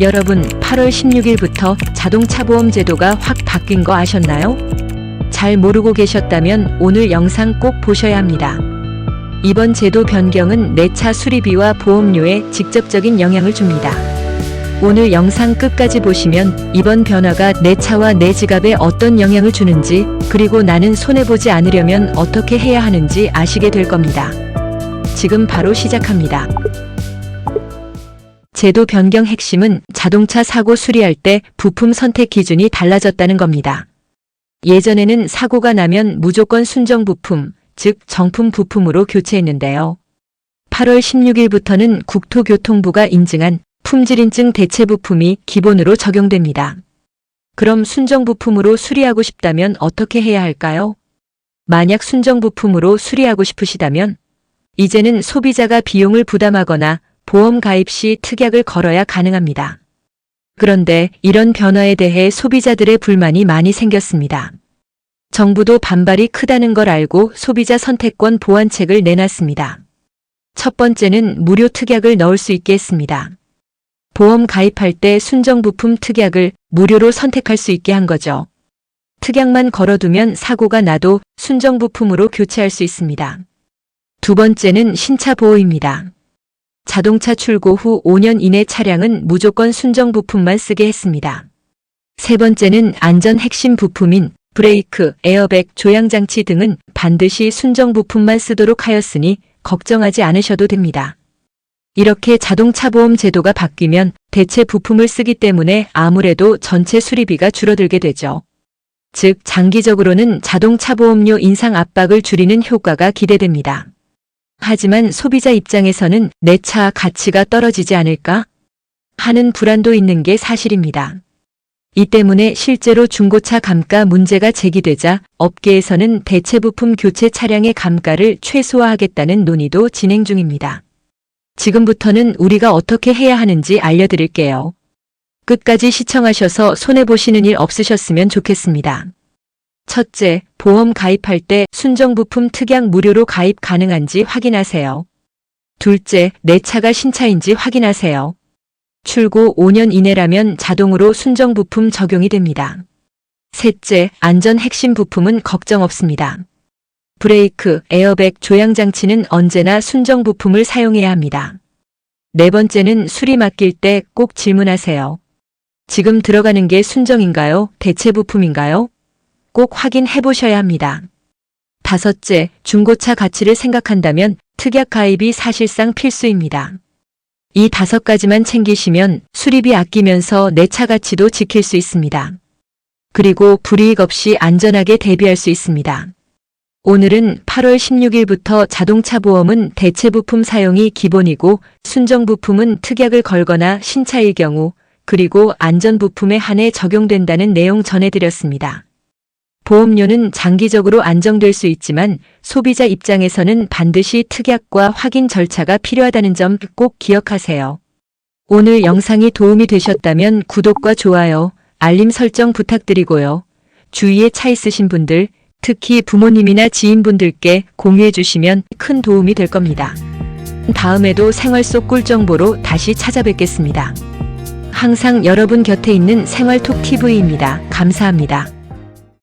여러분, 8월 16일부터 자동차 보험 제도가 확 바뀐 거 아셨나요? 잘 모르고 계셨다면 오늘 영상 꼭 보셔야 합니다. 이번 제도 변경은 내 차 수리비와 보험료에 직접적인 영향을 줍니다. 오늘 영상 끝까지 보시면 이번 변화가 내 차와 내 지갑에 어떤 영향을 주는지, 그리고 나는 손해보지 않으려면 어떻게 해야 하는지 아시게 될 겁니다. 지금 바로 시작합니다. 제도 변경 핵심은 자동차 사고 수리할 때 부품 선택 기준이 달라졌다는 겁니다. 예전에는 사고가 나면 무조건 순정 부품, 즉 정품 부품으로 교체했는데요. 8월 16일부터는 국토교통부가 인증한 품질인증 대체 부품이 기본으로 적용됩니다. 그럼 순정 부품으로 수리하고 싶다면 어떻게 해야 할까요? 만약 순정 부품으로 수리하고 싶으시다면 이제는 소비자가 비용을 부담하거나 보험 가입 시 특약을 걸어야 가능합니다. 그런데 이런 변화에 대해 소비자들의 불만이 많이 생겼습니다. 정부도 반발이 크다는 걸 알고 소비자 선택권 보완책을 내놨습니다. 첫 번째는 무료 특약을 넣을 수 있게 했습니다. 보험 가입할 때 순정 부품 특약을 무료로 선택할 수 있게 한 거죠. 특약만 걸어두면 사고가 나도 순정 부품으로 교체할 수 있습니다. 두 번째는 신차 보호입니다. 자동차 출고 후 5년 이내 차량은 무조건 순정 부품만 쓰게 했습니다. 세 번째는 안전 핵심 부품인 브레이크, 에어백, 조향장치 등은 반드시 순정 부품만 쓰도록 하였으니 걱정하지 않으셔도 됩니다. 이렇게 자동차 보험 제도가 바뀌면 대체 부품을 쓰기 때문에 아무래도 전체 수리비가 줄어들게 되죠. 즉, 장기적으로는 자동차 보험료 인상 압박을 줄이는 효과가 기대됩니다. 하지만 소비자 입장에서는 내 차 가치가 떨어지지 않을까? 하는 불안도 있는 게 사실입니다. 이 때문에 실제로 중고차 감가 문제가 제기되자 업계에서는 대체 부품 교체 차량의 감가를 최소화하겠다는 논의도 진행 중입니다. 지금부터는 우리가 어떻게 해야 하는지 알려드릴게요. 끝까지 시청하셔서 손해보시는 일 없으셨으면 좋겠습니다. 첫째, 보험 가입할 때 순정 부품 특약 무료로 가입 가능한지 확인하세요. 둘째, 내 차가 신차인지 확인하세요. 출고 5년 이내라면 자동으로 순정 부품 적용이 됩니다. 셋째, 안전 핵심 부품은 걱정 없습니다. 브레이크, 에어백, 조향 장치는 언제나 순정 부품을 사용해야 합니다. 네 번째는 수리 맡길 때 꼭 질문하세요. 지금 들어가는 게 순정인가요? 대체 부품인가요? 꼭 확인해 보셔야 합니다. 다섯째, 중고차 가치를 생각한다면 특약 가입이 사실상 필수입니다. 이 다섯 가지만 챙기시면 수리비 아끼면서 내 차 가치도 지킬 수 있습니다. 그리고 불이익 없이 안전하게 대비할 수 있습니다. 오늘은 8월 16일부터 자동차 보험은 대체 부품 사용이 기본이고 순정 부품은 특약을 걸거나 신차일 경우 그리고 안전 부품에 한해 적용된다는 내용 전해드렸습니다. 보험료는 장기적으로 안정될 수 있지만 소비자 입장에서는 반드시 특약과 확인 절차가 필요하다는 점 꼭 기억하세요. 오늘 영상이 도움이 되셨다면 구독과 좋아요, 알림 설정 부탁드리고요. 주위에 차 있으신 분들, 특히 부모님이나 지인분들께 공유해 주시면 큰 도움이 될 겁니다. 다음에도 생활 속 꿀정보로 다시 찾아뵙겠습니다. 항상 여러분 곁에 있는 생활톡 TV입니다. 감사합니다.